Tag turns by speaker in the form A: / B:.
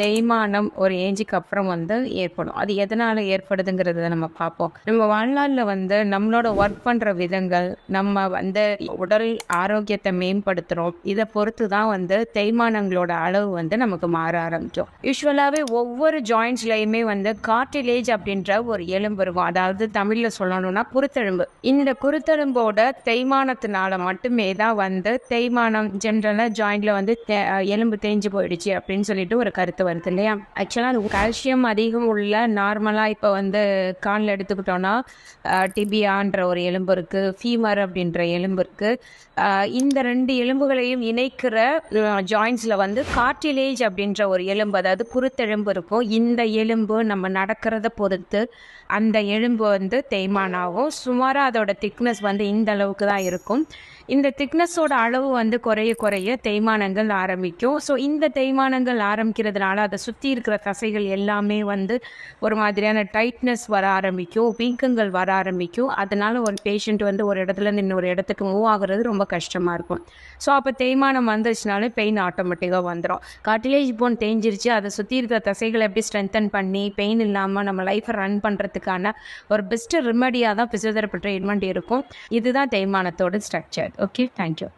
A: தேய்மானம் ஒரு ஏஜுக்கு அப்புறம் வந்து ஏற்படும். அது எதனால ஏற்படுதுங்கிறத நம்ம பார்ப்போம். நம்ம வாழ்நாளில் வந்து நம்மளோட ஒர்க் பண்ணுற விதங்கள் நம்ம வந்து உடல் ஆரோக்கியத்தை மேம்படுத்துகிறோம் இதை பொறுத்து தான் வந்து தேய்மானங்களோட அளவு வந்து நமக்கு மாற ஆரம்பிச்சோம் யூஸ்வலாகவே ஒவ்வொரு ஜாயிண்ட்ஸ்லையுமே வந்து கார்டிலேஜ் அப்படின்ற ஒரு எலும்பு இருக்கும். அதாவது தமிழில் சொல்லணும்னா குருத்தெலும்பு. இந்த குருத்தெலும்போட தேய்மானத்தினால மட்டுமே தான் வந்து தேய்மானம் ஜென்ரலாக ஜாயிண்டில் வந்து தே- எலும்பு தேஞ்சு போயிடுச்சு அப்படின்னு சொல்லிட்டு ஒரு கருத்து வருது இல்லையா? ஆக்சுவலாக அது கால்சியம் அதிகம் உள்ள நார்மலாக இப்போ வந்து காலில் எடுத்துக்கிட்டோன்னா டிபியான்ற ஒரு எலும்பு இருக்குது ஃபீமர் அப்படின்ற எலும்பு இருக்குது இந்த ரெண்டு எலும்புகளையும் இணைக்கிற ஜாயின்ஸில் வந்து கார்டிலேஜ் அப்படின்ற ஒரு எலும்பு அதாவது குருத்தெலும்பு இருக்கும். இந்த எலும்பு நம்ம நடக்கிறத பொறுத்து அந்த எலும்பு வந்து தேய்மானம் ஆகும் சுமாராக அதோட திக்னஸ் வந்து இந்த அளவுக்கு தான் இருக்கும். இந்த திக்னஸோட அளவு வந்து குறைய குறைய தேய்மானங்கள் ஆரம்பிக்கும். ஸோ இந்த தேய்மானங்கள் ஆரம்பிக்கிறதுனால அதை சுற்றி இருக்கிற தசைகள் எல்லாமே வந்து ஒரு மாதிரியான டைட்னஸ் வர ஆரம்பிக்கும் வீக்கங்கள் வர ஆரம்பிக்கும். அதனால் ஒரு பேஷண்ட் வந்து ஒரு இடத்துல இன்னொரு இடத்துக்கு மூவ் ஆகுறது ரொம்ப கஷ்டமாக இருக்கும். ஸோ அப்போ தேய்மானம் வந்துருச்சுனாலே பெயின் ஆட்டோமேட்டிக்காக வந்துடும் காட்டிலேஜ் போன் தேஞ்சிருச்சு அதை சுற்றி இருக்கிற தசைகளை எப்படி ஸ்ட்ரென்தன் பண்ணி பெயின் இல்லாமல் நம்ம லைஃப்பை ரன் பண்ணுறதுக்கான ஒரு பெஸ்ட்டு ரெமடியாக தான் ஃபிசியோதெரப்பி ட்ரீட்மெண்ட் இருக்கும். இதுதான் தேய்மானத்தோட ஸ்ட்ரக்சர் ஓகே தேங்க்யூ